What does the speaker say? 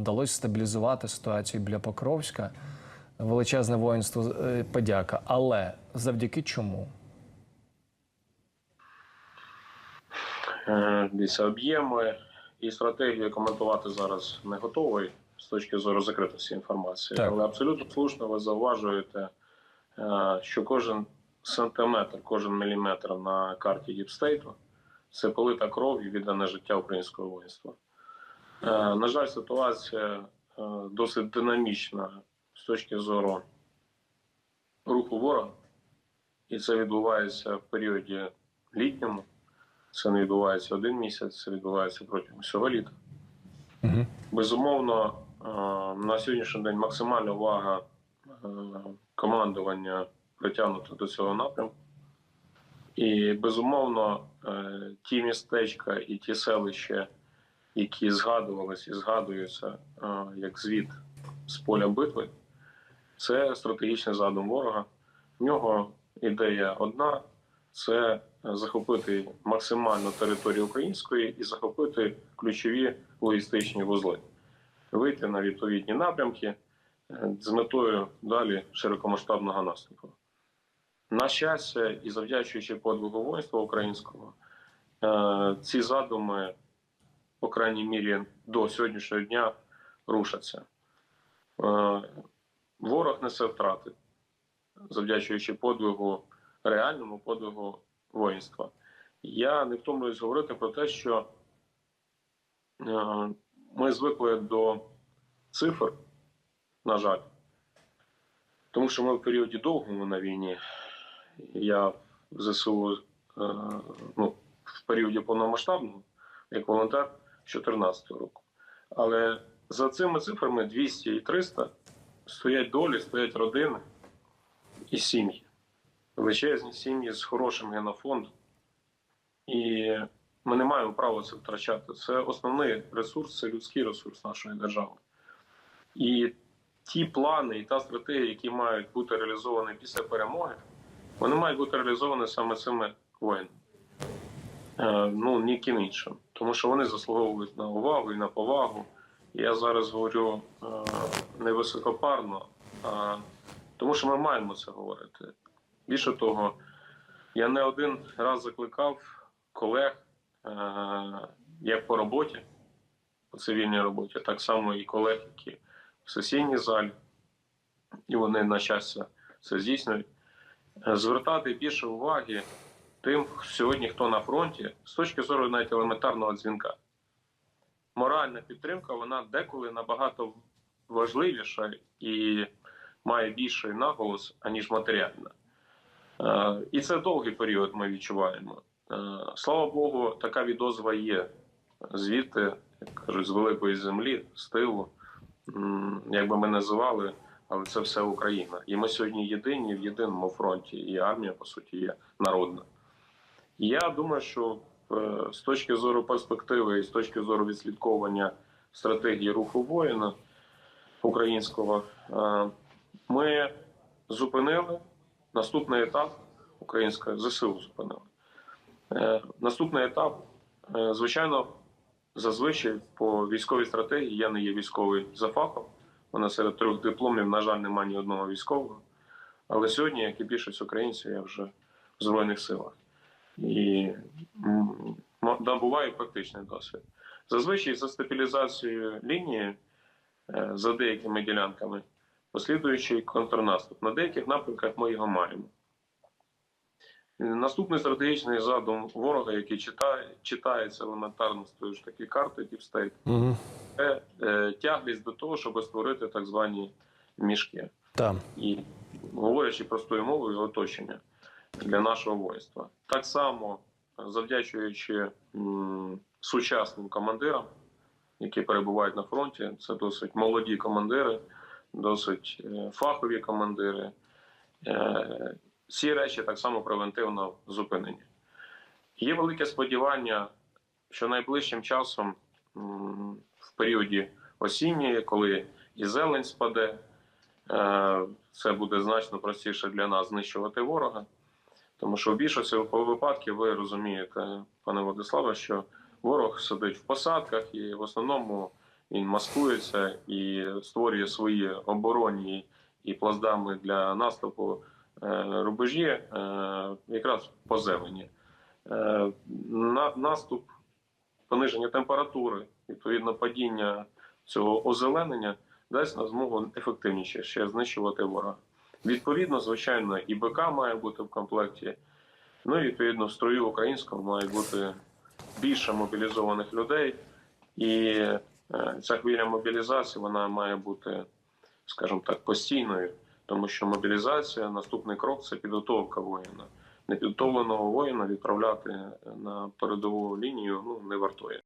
вдалося стабілізувати ситуацію біля Покровська. Величезне воїнство е, подяка. Але завдяки чому? Е, Дивіться, об'єми і стратегію коментувати зараз не готовий з точки зору закритості інформації. Так. Але абсолютно слушно ви зауважуєте, е, що кожен сантиметр, кожен міліметр на карті Діпстейту це полита кров і віддане життя українського воїнства. Е, На жаль, ситуація е, досить динамічна з точки зору руху ворога, і це відбувається в періоді літньому. Це не відбувається один місяць, це відбувається протягом всього літа. Угу. Безумовно, е, на сьогоднішній день максимальна увага командування притягнута до цього напрямку. І безумовно, ті містечка і ті селища, які згадувались і згадуються як звіт з поля битви, це стратегічний задум ворога. В нього ідея одна: це захопити максимально територію української і захопити ключові логістичні вузли, вийти на відповідні напрямки е, з метою далі широкомасштабного наступу. На щастя, і завдячуючи подвигу воїнства українського, е, ці задуми, по крайній мірі, до сьогоднішнього дня рушаться. Е, Ворог несе втрати, завдячуючи подвигу, реальному подвигу воїнства. Я не втомлююсь говорити про те, що е, ми звикли до цифр, на жаль, тому що ми в періоді довгому на війні. Я в ЗСУ е, ну, в періоді повномасштабного, як волонтер 2014 року. Але за цими цифрами 200 і 300 стоять долі, стоять родини і сім'ї. Величезні сім'ї з хорошим генофондом. І ми не маємо права це втрачати. Це основний ресурс, це людський ресурс нашої держави. І ті плани і та стратегія, які мають бути реалізовані після перемоги, вони мають бути реалізовані саме цими воїнами. Е, ну, ніким іншим. Тому що вони заслуговують на увагу і на повагу. Я зараз говорю е, не високопарно, а тому що ми маємо це говорити. Більше того, я не один раз закликав колег е, як по роботі, по цивільній роботі, так само і колег, які в сесійній залі, і вони, на щастя, це здійснюють. Звертати більше уваги тим сьогодні, хто на фронті, з точки зору навіть елементарного дзвінка. Моральна підтримка, вона деколи набагато важливіша і має бінший наголос, аніж матеріальна. Е, І це довгий період ми відчуваємо. Е, Слава Богу, така відозва є звідти, як кажуть, з великої землі, з тилу, як би ми називали, але це все Україна. І ми сьогодні єдині в єдиному фронті, і армія, по суті, є народна. Я думаю, що е, з точки зору перспективи і з точки зору відслідковування стратегії руху воїна українського, е, ми зупинили наступний етап українська ЗСУ зупинили. Е, Наступний етап, звичайно, зазвичай по військовій стратегії я не є військовий за фахом. Мене серед трьох дипломів, на жаль, немає ні одного військового. Але сьогодні, як і більшість українців, я вже в Збройних силах і м- практичний досвід. Зазвичай за стабілізацією лінії е, за деякими ділянками послідуючий контрнаступ. На деяких напрямках ми його маємо. Е, Наступний стратегічний задум ворога, який читає, читається елементарно з тої ж таки карти Діпстейт, Угу. це е, тяглість до того, щоб створити так звані мішки. Так. І говорячи простою мовою, оточення для нашого воїнства. Так само завдячуючи м, сучасним командирам, які перебувають на фронті, це досить молоді командири, досить е, фахові командири. Е, Ці речі так само превентивно зупинені. Є велике сподівання, що найближчим часом, в періоді осінньої, коли і зелень спаде, е, це буде значно простіше для нас знищувати ворога. Тому що в більшості випадків ви розумієте, пане Владиславе, що ворог сидить в посадках і в основному він маскується і створює свої оборонні і плацдарми для наступу е, рубежі е, якраз по зелені. Е, на- Наступ, пониження температури, відповідно падіння цього озеленення дасть нам змогу ефективніше ще знищувати ворога. Відповідно, звичайно, і БК має бути в комплекті. Ну і відповідно в строю українському має бути більше мобілізованих людей, і е, ця хвиля мобілізації вона має бути, скажімо так, постійною, тому що мобілізація, наступний крок це підготовка воїна. Непідготовленого воїна відправляти на передову лінію ну не вартує.